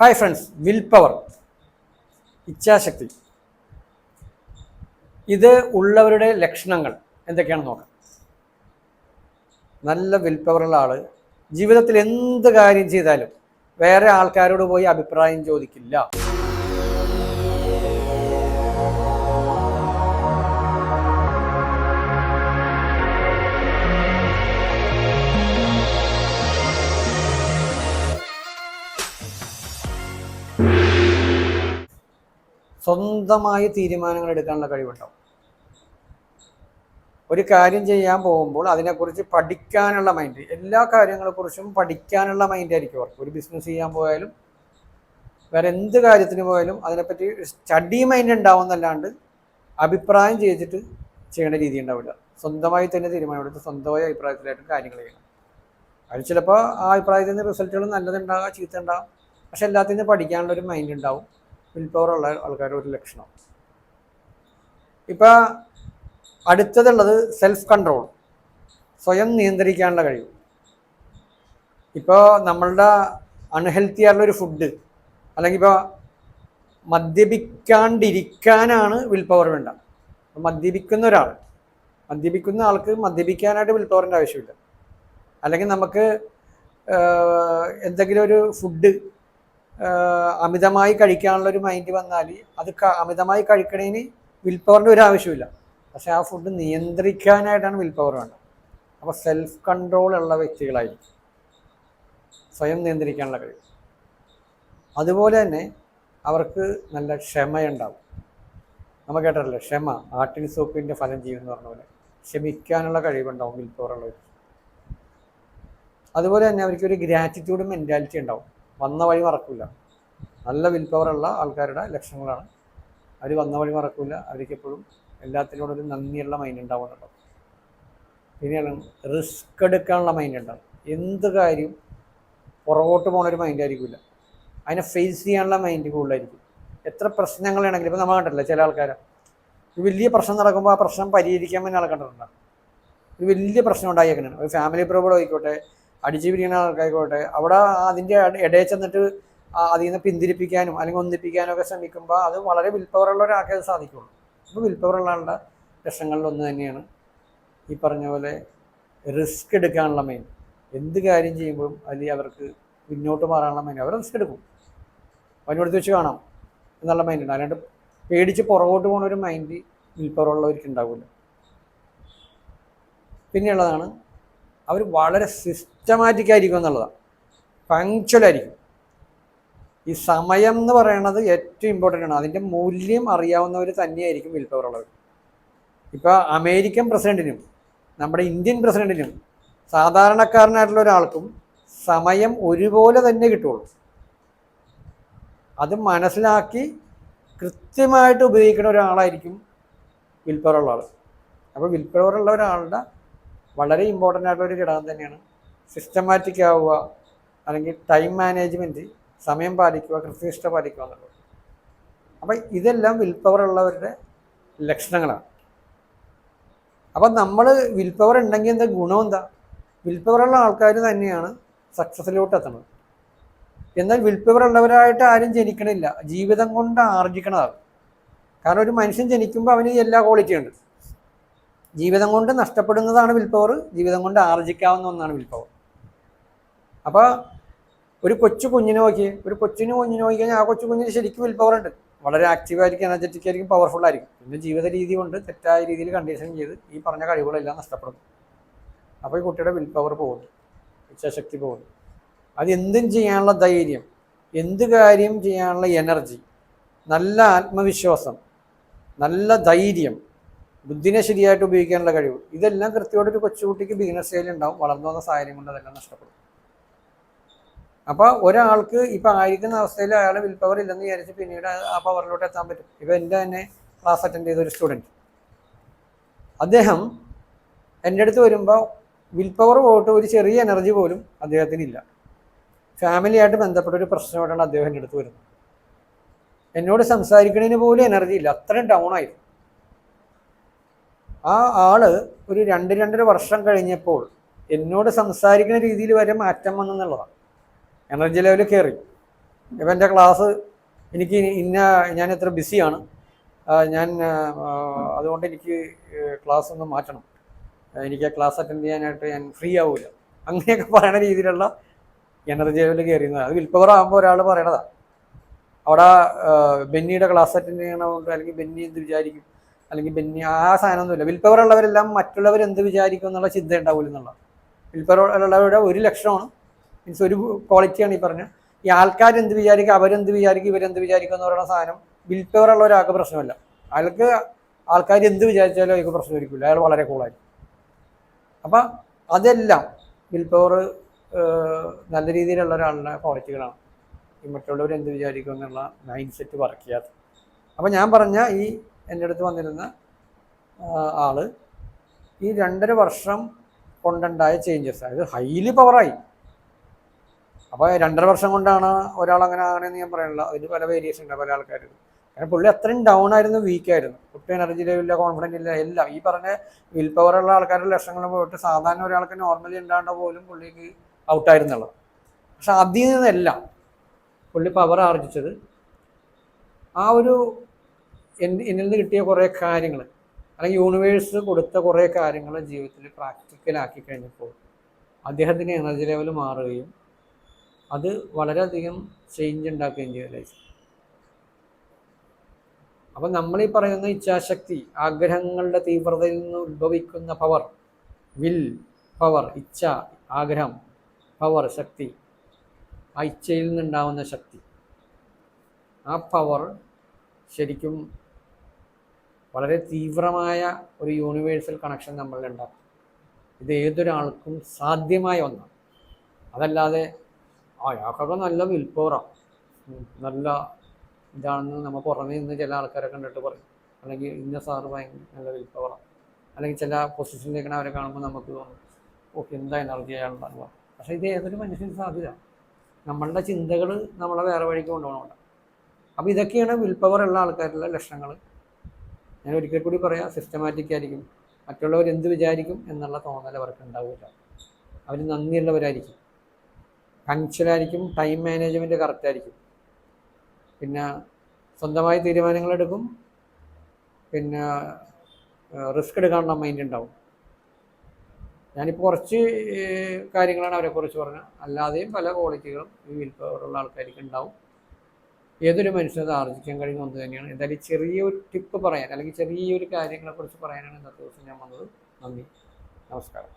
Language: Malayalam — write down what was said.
ഹായ് ഫ്രണ്ട്സ് വിൽ പവർ ഇച്ഛാശക്തി. ഇത് ഉള്ളവരുടെ ലക്ഷണങ്ങൾ എന്തൊക്കെയാണെന്ന് നോക്കാം. നല്ല വിൽ പവറുള്ള ആൾ ജീവിതത്തിൽ എന്ത് കാര്യം ചെയ്താലും വേറെ ആൾക്കാരോട് പോയി അഭിപ്രായം ചോദിക്കില്ല. സ്വന്തമായി തീരുമാനങ്ങൾ എടുക്കാനുള്ള കഴിവുണ്ടാവും. ഒരു കാര്യം ചെയ്യാൻ പോകുമ്പോൾ അതിനെക്കുറിച്ച് പഠിക്കാനുള്ള മൈൻഡ് എല്ലാ കാര്യങ്ങളെക്കുറിച്ചും പഠിക്കാനുള്ള മൈൻഡ് ആയിരിക്കും അവർക്ക്. ഒരു ബിസിനസ് ചെയ്യാൻ പോയാലും വേറെ എന്ത് കാര്യത്തിന് പോയാലും അതിനെപ്പറ്റി സ്റ്റഡി മൈൻഡ് ഉണ്ടാവുന്നല്ലാണ്ട് അഭിപ്രായം ചെയ്തിട്ട് ചെയ്യേണ്ട രീതി ഉണ്ടാവില്ല. സ്വന്തമായി തന്നെ തീരുമാനമെടുത്ത് സ്വന്തമായ അഭിപ്രായത്തിലായിട്ട് കാര്യങ്ങൾ ചെയ്യണം. അതിൽ ചിലപ്പോൾ ആ അഭിപ്രായത്തിൽ നിന്ന് റിസൾട്ടുകൾ നല്ലതുണ്ടാകാം ചീത്ത ഉണ്ടാകാം പക്ഷെ എല്ലാത്തിൽ നിന്ന് പഠിക്കാനുള്ള ഒരു മൈൻഡ് ഉണ്ടാവും. വിൽ പവർ ഉള്ള ആൾക്കാരുടെ ഒരു ലക്ഷണം. ഇപ്പം അടുത്തതുള്ളത് സെൽഫ് കൺട്രോൾ സ്വയം നിയന്ത്രിക്കാനുള്ള കഴിവ്. ഇപ്പോൾ നമ്മളുടെ അൺഹെൽത്തി ആയിട്ടുള്ള ഒരു ഫുഡ് അല്ലെങ്കിൽ ഇപ്പോൾ മദ്യപിക്കാണ്ടിരിക്കാനാണ് വിൽ പവർ വേണ്ട മദ്യപിക്കുന്ന ഒരാൾ മദ്യപിക്കുന്ന ആൾക്ക് മദ്യപിക്കാനായിട്ട് വിൽ പവറിന്റെ ആവശ്യമില്ല. അല്ലെങ്കിൽ നമുക്ക് എന്തെങ്കിലും ഒരു ഫുഡ് അമിതമായി കഴിക്കാനുള്ള ഒരു മൈൻഡ് വന്നാൽ അത് അമിതമായി കഴിക്കണേന് വിൽ പവറിന്റെ ഒരു ആവശ്യമില്ല പക്ഷെ ആ ഫുഡ് നിയന്ത്രിക്കാനായിട്ടാണ് വിൽ പവർ വേണ്ടത്. അപ്പോൾ സെൽഫ് കൺട്രോൾ ഉള്ള വ്യക്തികളായിരിക്കും. സ്വയം നിയന്ത്രിക്കാനുള്ള കഴിവ്. അതുപോലെ തന്നെ അവർക്ക് നല്ല ക്ഷമയുണ്ടാവും. നമ്മൾ കേട്ടറില്ലേ ക്ഷമ ആട്ടിൻ സോപ്പിന്റെ ഫലം ചെയ്യുമെന്ന് പറഞ്ഞ പോലെ. ക്ഷമിക്കാനുള്ള കഴിവുണ്ടാവും വിൽ അതുപോലെ തന്നെ അവർക്ക് ഒരു ഗ്രാറ്റിറ്റ്യൂഡ് മെന്റാലിറ്റി ഉണ്ടാവും. വന്ന വഴി മറക്കില്ല നല്ല വിൽ പവർ ഉള്ള ആൾക്കാരുടെ ലക്ഷണങ്ങളാണ്. അവർ വന്ന വഴി മറക്കില്ല അവർക്ക് എപ്പോഴും എല്ലാത്തിനോടും ഒരു നന്ദിയുള്ള മൈൻഡ് ഉണ്ടാവുന്നുണ്ടാവും പിന്നെയാണ് റിസ്ക് എടുക്കാനുള്ള മൈൻഡ് ഉണ്ടാവും. എന്ത് കാര്യം പുറകോട്ട് പോകണൊരു മൈൻഡ് ആയിരിക്കില്ല അതിനെ ഫേസ് ചെയ്യാനുള്ള മൈൻഡ് കൂടുതലായിരിക്കും. എത്ര പ്രശ്നങ്ങളാണെങ്കിലും ഇപ്പം നമ്മൾ കണ്ടിട്ടില്ല ചില ആൾക്കാരെ. ഒരു വലിയ പ്രശ്നം നടക്കുമ്പോൾ ആ പ്രശ്നം പരിഹരിക്കാൻ വേണ്ടി കണ്ടിട്ടുണ്ടാവും ഒരു വലിയ പ്രശ്നം ഉണ്ടായേക്കണം. ഒരു ഫാമിലി പ്രോബ്ലം ആയിക്കോട്ടെ അടിച്ചു പിരിക്കുന്ന ആൾക്കായിക്കോട്ടെ അവിടെ അതിന്റെ ഇടയിൽ ചെന്നിട്ട് അതിൽ നിന്ന് പിന്തിരിപ്പിക്കാനും അല്ലെങ്കിൽ ഒന്നിപ്പിക്കാനും ഒക്കെ ശ്രമിക്കുമ്പോൾ അത് വളരെ വിൽ പവറുള്ള ഒരാൾക്കേ സാധിക്കുള്ളൂ. അപ്പോൾ വിൽ പവറുള്ള ആളുടെ ഒന്ന് തന്നെയാണ് ഈ പറഞ്ഞ പോലെ റിസ്ക് എടുക്കാനുള്ള മെയിൻ എന്ത് കാര്യം ചെയ്യുമ്പോഴും അതിൽ അവർക്ക് പിന്നോട്ട് മാറാനുള്ള മെയിൻ അവർ റിസ്ക് എടുക്കും. അവനോടുത്ത് വെച്ച് കാണാം എന്നുള്ള മൈൻഡ് ഉണ്ട്. അല്ലാണ്ട് പേടിച്ച് പുറകോട്ട് പോകുന്ന ഒരു മൈൻഡ് വിൽ പവർ ഉള്ളവർക്ക് ഉണ്ടാവില്ല. പിന്നെയുള്ളതാണ് അവർ വളരെ സിസ്റ്റമാറ്റിക് ആയിരിക്കും എന്നുള്ളതാണ്. പങ്ക്ച്വൽ ആയിരിക്കും. ഈ സമയം എന്ന് പറയുന്നത് ഏറ്റവും ഇമ്പോർട്ടന്റ് ആണ്. അതിന്റെ മൂല്യം അറിയാവുന്നവർ തന്നെയായിരിക്കും വിൽ പവർ ഉള്ളവർ ഇപ്പോൾ അമേരിക്കൻ പ്രസിഡന്റിനും നമ്മുടെ ഇന്ത്യൻ പ്രസിഡന്റിനും സാധാരണക്കാരനായിട്ടുള്ള ഒരാൾക്കും സമയം ഒരുപോലെ തന്നെ കിട്ടുള്ളൂ. അത് മനസ്സിലാക്കി കൃത്യമായിട്ട് ഉപയോഗിക്കുന്ന ഒരാളായിരിക്കും വിൽപ്പവറുള്ള ആൾ അപ്പോൾ വിൽപ്പവറുള്ള ഒരാളുടെ വളരെ ഇമ്പോർട്ടന്റ് ആയിട്ടുള്ള ഒരു ഘടകം തന്നെയാണ്. സിസ്റ്റമാറ്റിക് ആവുക അല്ലെങ്കിൽ ടൈം മാനേജ്മെന്റ് സമയം പാലിക്കുക കൃത്യനിഷ്ഠ പാലിക്കുക എന്നുള്ളത്. അപ്പം ഇതെല്ലാം വിൽ പവർ ഉള്ളവരുടെ ലക്ഷണങ്ങളാണ്. അപ്പം നമ്മൾ വിൽ പവർ ഉണ്ടെങ്കിൽ എന്താ ഗുണം എന്താ? വിൽ പവർ ഉള്ള ആൾക്കാർ തന്നെയാണ് സക്സസ്സിലോട്ട് എത്തുന്നത്. എന്നാൽ വിൽ പവർ ഉള്ളവരായിട്ട് ആരും ജനിക്കണില്ല. ജീവിതം കൊണ്ട് ആർജിക്കണതാണ് കാരണം ഒരു മനുഷ്യൻ ജനിക്കുമ്പോൾ അവന് എല്ലാ ക്വാളിറ്റിയും ഉണ്ട്. ജീവിതം കൊണ്ട് നഷ്ടപ്പെടുന്നതാണ് വിൽ പവർ ജീവിതം കൊണ്ട് ആർജിക്കാവുന്ന ഒന്നാണ് വിൽ അപ്പോൾ ഒരു കൊച്ചു കുഞ്ഞിനെ നോക്കി ഒരു കൊച്ചിന് കുഞ്ഞിനെ നോക്കി കഴിഞ്ഞാൽ ആ കൊച്ചു കുഞ്ഞിന് ശരിക്കും വിൽ പവർ ഉണ്ട്. വളരെ ആക്റ്റീവായിരിക്കും എനർജറ്റിക് ആയിരിക്കും പവർഫുൾ ആയിരിക്കും. പിന്നെ ജീവിത രീതി കൊണ്ട് തെറ്റായ രീതിയിൽ കണ്ടീഷൻ ചെയ്ത് ഈ പറഞ്ഞ കഴിവുകളെല്ലാം നഷ്ടപ്പെടുന്നു. അപ്പോൾ ഈ കുട്ടിയുടെ വിൽ പവർ പോകുന്നു ഇച്ഛാശക്തി പോകുന്നു. അത് എന്തും ചെയ്യാനുള്ള ധൈര്യം എന്ത് കാര്യം ചെയ്യാനുള്ള എനർജി നല്ല ആത്മവിശ്വാസം നല്ല ധൈര്യം ബുദ്ധിനെ ശരിയായിട്ട് ഉപയോഗിക്കാനുള്ള കഴിവ്. ഇതെല്ലാം കൃത്യമായിട്ട് ഒരു കൊച്ചുകുട്ടിക്ക് ബിഗിനസ് സ്റ്റേജിൽ ഉണ്ടാവും. വളർന്നു വന്ന സാഹചര്യം കൊണ്ട് അതെല്ലാം നഷ്ടപ്പെടും. അപ്പോൾ ഒരാൾക്ക് ഇപ്പം ആയിരിക്കുന്ന അവസ്ഥയിൽ അയാൾ വിൽ പവർ ഇല്ലെന്ന് വിചാരിച്ച് പിന്നീട് ആ പവറിലോട്ട് എത്താൻ പറ്റും. ഇപ്പം എന്റെ തന്നെ ക്ലാസ് അറ്റൻഡ് ചെയ്ത ഒരു സ്റ്റുഡന്റ് അദ്ദേഹം എന്റെ അടുത്ത് വരുമ്പോൾ വിൽ പവർ പോയിട്ട് ഒരു ചെറിയ എനർജി പോലും അദ്ദേഹത്തിനില്ല ഫാമിലിയായിട്ട് ബന്ധപ്പെട്ട ഒരു പ്രശ്നമായിട്ടാണ് അദ്ദേഹം എന്റെ അടുത്ത് വരുന്നത്. എന്നോട് സംസാരിക്കുന്നതിന് പോലും എനർജി ഇല്ല. അത്രയും ഡൗൺ ആയിരുന്നു. ആ ആൾ ഒരു രണ്ട് രണ്ടര വർഷം കഴിഞ്ഞപ്പോൾ എന്നോട് സംസാരിക്കുന്ന രീതിയിൽ വരെ മാറ്റം വന്നെന്നുള്ളതാണ്. എനർജി ലെവൽ കയറി. ഇപ്പം എന്റെ ക്ലാസ് എനിക്ക് ഇന്ന ഞാൻ എത്ര ബിസിയാണ്. ഞാൻ അതുകൊണ്ട് എനിക്ക് ക്ലാസ് ഒന്ന് മാറ്റണം. എനിക്ക് ആ ക്ലാസ് അറ്റൻഡ് ചെയ്യാനായിട്ട് ഞാൻ ഫ്രീ ആവില്ല അങ്ങനെയൊക്കെ പറയുന്ന രീതിയിലുള്ള എനർജി ലെവൽ കയറിയുന്നത് അത് വിൽപ്പവർ ആകുമ്പോൾ ഒരാൾ പറയണതാണ് അവിടെ ബെന്നിയുടെ ക്ലാസ് അറ്റൻഡ് ചെയ്യണമുണ്ട് അല്ലെങ്കിൽ ബെന്നി എന്ത് വിചാരിക്കും? അല്ലെങ്കിൽ പിന്നെ ആ സാധനമൊന്നുമില്ല. വിൽപ്പവർ ഉള്ളവരെല്ലാം മറ്റുള്ളവർ എന്ത് വിചാരിക്കും എന്നുള്ള ചിന്ത ഉണ്ടാവില്ല എന്നുള്ള വിൽപ്പവർ ഉള്ളവരുടെ ഒരു ലക്ഷണമാണ്. മീൻസ് ഒരു ക്വാളിറ്റിയാണ് ഈ പറഞ്ഞ. ഈ ആൾക്കാർ എന്ത് വിചാരിക്കും അവരെന്ത് വിചാരിക്കും ഇവരെന്ത് വിചാരിക്കും എന്ന് പറയുന്ന സാധനം വിൽപ്പവർ ഉള്ള ഒരാൾക്ക് പ്രശ്നമല്ല. അയാൾക്ക് ആൾക്കാർ എന്ത് വിചാരിച്ചാലും അയാൾക്ക് പ്രശ്നമായിരിക്കില്ല അയാൾ വളരെ കൂളായിരിക്കും അപ്പം അതെല്ലാം വിൽപ്പവർ നല്ല രീതിയിലുള്ള ഒരാളുടെ ക്വാളിറ്റികളാണ് ഈ മറ്റുള്ളവർ എന്ത് വിചാരിക്കും എന്നുള്ള മൈൻഡ് സെറ്റ് വർക്ക് ചെയ്യാത്ത അപ്പം ഞാൻ പറഞ്ഞ ഈ എന്റെ അടുത്ത് വന്നിരുന്ന ആൾ ഈ രണ്ടര വർഷം കൊണ്ടുണ്ടായ ചേഞ്ചസ് അതായത് ഹൈലി പവറായി അപ്പോൾ രണ്ടര വർഷം കൊണ്ടാണ് ഒരാൾ അങ്ങനെ ആകണമെന്ന് ഞാൻ പറയണില്ല അതിന് പല വേരിയേഷൻ ഉണ്ട് പല ആൾക്കാരും കാരണം പുള്ളി അത്രയും ഡൗൺ ആയിരുന്നു വീക്ക് ആയിരുന്നു. ഒട്ടും എനർജി ലെവലില്ല കോൺഫിഡൻസ് ഇല്ല എല്ലാം. ഈ പറഞ്ഞ വിൽ പവർ ഉള്ള ആൾക്കാരുടെ ലക്ഷങ്ങൾ പോയിട്ട് സാധാരണ ഒരാൾക്ക് നോർമലി ഉണ്ടാകേണ്ട പോലും പുള്ളിക്ക് ഔട്ടായിരുന്നുള്ളത് പക്ഷെ അതിൽ നിന്നെല്ലാം പുള്ളി പവർ ആർജിച്ചത് ആ ഒരു എന്നിൽ നിന്ന് കിട്ടിയ കുറേ കാര്യങ്ങൾ അല്ലെങ്കിൽ യൂണിവേഴ്സ് കൊടുത്ത കുറേ കാര്യങ്ങൾ ജീവിതത്തിൽ പ്രാക്ടിക്കലാക്കി കഴിഞ്ഞപ്പോൾ അദ്ദേഹത്തിന്റെ എനർജി ലെവൽ മാറുകയും അത് വളരെയധികം ചേഞ്ച് ഉണ്ടാക്കുകയും ചെയ്തു ലൈഫ് അപ്പം നമ്മൾ ഈ പറയുന്ന ഇച്ഛാശക്തി ആഗ്രഹങ്ങളുടെ തീവ്രതയിൽ നിന്ന് ഉത്ഭവിക്കുന്ന പവർ വിൽ പവർ ഇച്ഛ ആഗ്രഹം പവർ ശക്തി ആ ഇച്ഛയിൽ നിന്നുണ്ടാവുന്ന ശക്തി. ആ പവർ ശരിക്കും വളരെ തീവ്രമായ ഒരു യൂണിവേഴ്സൽ കണക്ഷൻ നമ്മളിലുണ്ടാക്കും. ഇത് ഏതൊരാൾക്കും സാധ്യമായ ഒന്നാണ്. അതല്ലാതെ അയാൾക്കൊക്കെ നല്ല വിൽ പവറാണ് നല്ല ഇതാണെന്ന് നമ്മൾ പുറമേ നിന്ന് ചില ആൾക്കാരെ കണ്ടിട്ട് പറയും. അല്ലെങ്കിൽ ഇന്ന സാറ് ഭയങ്കര നല്ല വിൽ പവറാണ് അല്ലെങ്കിൽ ചില പൊസിഷനിൽ അവരെ കാണുമ്പോൾ നമുക്ക് തോന്നും ഓക്കെ എന്താ എനർജി അയാളുണ്ടാകുക പക്ഷേ ഇത് ഏതൊരു മനുഷ്യന് സാധ്യത. നമ്മളുടെ ചിന്തകൾ നമ്മളെ വേറെ വഴിക്ക് കൊണ്ടുപോകണം അപ്പോൾ ഇതൊക്കെയാണ് വിൽ പവർ ഉള്ള ആൾക്കാരുടെ ലക്ഷണങ്ങൾ ഞാൻ ഒരിക്കൽ കൂടി പറയാം സിസ്റ്റമാറ്റിക് ആയിരിക്കും. മറ്റുള്ളവർ എന്ത് വിചാരിക്കും എന്നുള്ള തോന്നൽ അവർക്ക് ഉണ്ടാവില്ല അവർ നന്ദിയുള്ളവരായിരിക്കും. പങ്ക്ച്വലായിരിക്കും ടൈം മാനേജ്മെന്റ് കറക്റ്റായിരിക്കും പിന്നെ സ്വന്തമായി തീരുമാനങ്ങളെടുക്കും പിന്നെ റിസ്ക് എടുക്കാനുള്ള മൈൻഡ് ഉണ്ടാവും. ഞാനിപ്പോൾ കുറച്ച് കാര്യങ്ങളാണ് അവരെക്കുറിച്ച് പറഞ്ഞത്. അല്ലാതെയും പല ക്വാളിറ്റികളും ഈ വിൽപ്പവരുള്ള ആൾക്കാർക്ക് ഉണ്ടാവും. ഏതൊരു മനുഷ്യനും അത് ആർജിക്കാൻ കഴിയുന്ന ഒന്ന് തന്നെയാണ്. എന്തായാലും ചെറിയൊരു ടിപ്പ് പറയാൻ അല്ലെങ്കിൽ ചെറിയൊരു കാര്യങ്ങളെക്കുറിച്ച് പറയാനാണ് ഇന്നത്തെ ദിവസം ഞാൻ വന്നത്. നന്ദി. നമസ്കാരം.